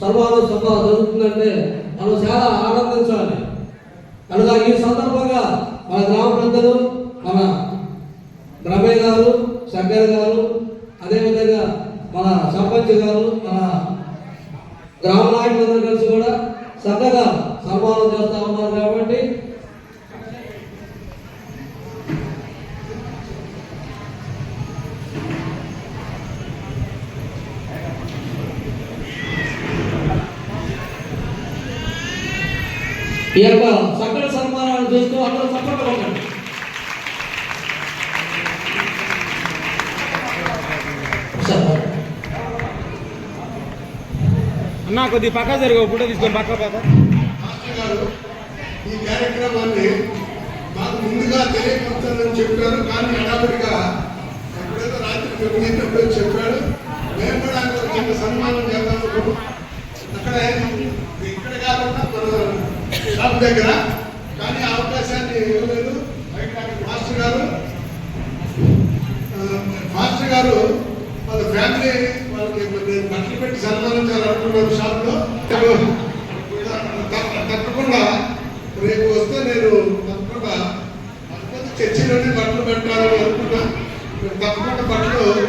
సర్వాలు సభ జరుగుతుందంటే మనం చాలా ఆనందించాలి. కనుక ఈ సందర్భంగా మన గ్రామ పెద్దలు మన బ్రహ్మయ్య గారు శంకర్ గారు అదేవిధంగా మన సర్పంచ్ గారు మన గ్రామ నాయకులందరూ కలిసి కూడా చక్కగా సన్మానం చేస్తా ఉన్నారు కాబట్టి ఈ యొక్క చక్కటి సన్మానాన్ని చూస్తూ అందరూ ఉండండి. సార్ అన్నా కొద్ది పక్క జరుగు ఫోటో తీసుకొని పక్క పక్క ఈ కార్యక్రమాన్ని మాకు ముందుగా తెలియపరచాలని చెప్పారు కానీ హడావిడిగా ఎప్పుడైతే రాత్రి తొమ్మిదినప్పుడు చెప్పాడు మేము కూడా సన్మానం చేద్దాం అనుకున్నాం. అక్కడే ఇక్కడ కాకుండా మన షాప్ దగ్గర కానీ అవకాశాన్ని ఇవ్వలేదు. మాస్టర్ గారు మాస్టర్ గారు వాళ్ళ ఫ్యామిలీ వాళ్ళకి బట్టలు పెట్టి సన్మానించాలనుకున్నాను షాప్లో. తప్ప- తప్పకుండా రేపు వస్తే నేను తప్పకుండా అనుకుంటే చర్చిలోనే బట్టలు పెట్టాలని అనుకుంటా. తప్పకుండా బట్టలు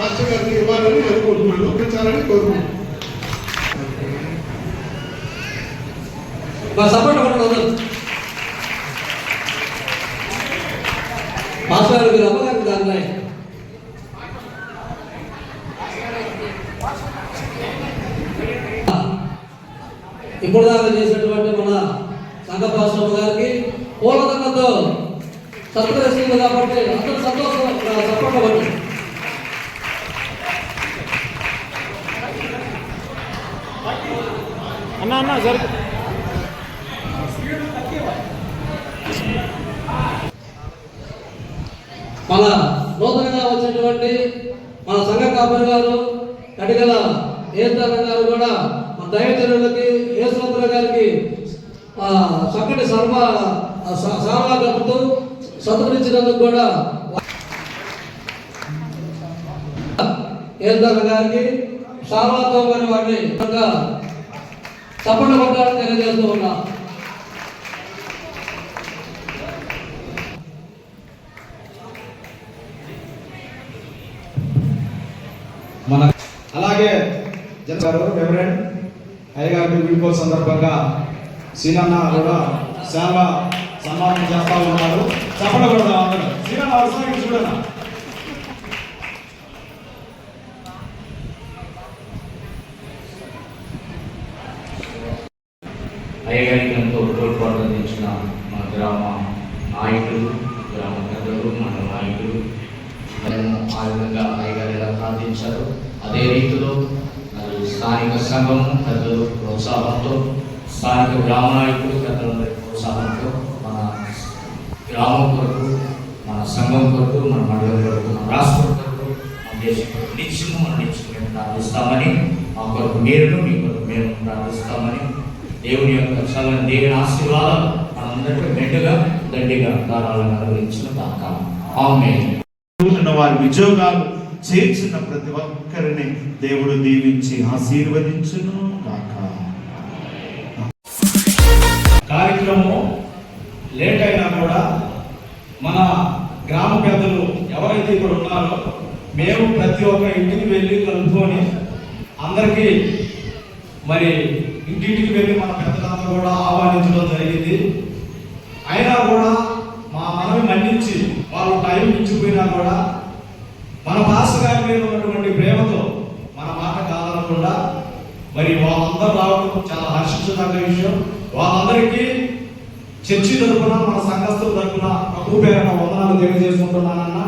మాస్టర్ గారికి ఇవ్వాలని అనుకుంటున్నాను ఒప్పించాలని కోరుకుంటున్నాను. మా సపోర్ట్ కూడా ఉండదు? మాస్టర్ గారు అమ్మగారు అమ్మగారికి దాన్ని ఇప్పుడు దాకా చేసినటువంటి మన సంఘపాశ్రమ గారికి పూలదండతో సత్కరిస్తుంది కాబట్టి అందరూ సంతోషం సపోర్ట్ అవ్వండి అన్న అన్న జరుగుతుంది మన నూతనంగా వచ్చినటువంటి మన సంఘ కాపరి గారు కటికల ఏస్తారం గారు కూడా మన దైవచనులకి యేసువంతుల గారికి చక్కటి సర్వ సార్వా కలుపుతూ సత్కరించినందుకు కూడా ఏస్తారం గారికి సార్వాతో గారి వారిని ఇంకా తప్పకుండా కొట్టాలని తెలియజేస్తూ ఉన్నాం. జనగారు రెవరెండ్ అయ్యగారి వీడ్కో సందర్భంగా సీనన్న కూడా చాలా సన్మానం చేస్తా ఉన్నారు. చెప్పకూడదు అందరూ. సీనన్న అవసరం చూడనా? అయ్యగారికి ఎంతో తోడ్పాటు అందించిన మా గ్రామ నాయకులు గ్రామ పెద్దలు మన నాయకులు. ఆ విధంగా అయ్యగారు ఎలా ప్రార్థించారు అదే రీతిలో మరి స్థానిక సంఘము పెద్దలు ప్రోత్సాహంతో స్థానిక గ్రామ నాయకులు పెద్దలందరి ప్రోత్సాహంతో మన గ్రామం కొరకు మన సంఘం కొరకు మన మండలం కొరకు మన రాష్ట్రం కొరకు మన దేశం కొరకు నిత్యము మన నిత్యం మేము ప్రార్థిస్తామని మా కొరకు మీరు మీ కొరకు మేము ప్రార్థిస్తామని దేవుని యొక్క చల్లని దేవుని ఆశీర్వాదాలు మనందరికీ మెండుగా దండిగా దారాలను అనుభవించిన దాకా ఆమె వారి ఉద్యోగాలు చేర్చిన ప్రతి ఒక్కరిని దేవుడు దీవించి ఆశీర్వదించును కాక కార్యక్రమం లేట్ అయినా కూడా మన గ్రామ పెద్దలు ఎవరైతే ఇక్కడ ఉన్నారో మేము ప్రతి ఒక్క ఇంటికి వెళ్ళి కలుపుకొని అందరికీ మరి ఇంటింటికి వెళ్ళి మన పెద్దలందరూ కూడా ఆహ్వానించడం జరిగింది. అయినా కూడా మా మనవి మన్నించి వాళ్ళు టైం ఇచ్చిపోయినా కూడా మన మీద ఉన్నటువంటి ప్రేమతో మన మాట కాదనకుండా మరి వాళ్ళందరూ రావడం చాలా హర్షించదగ్గ విషయం. వాళ్ళందరికీ చర్చి తరపున మన సంఘస్థుల తరపున ప్రభు పేరున వందనాలు తెలియజేసుకుంటున్నానన్నా.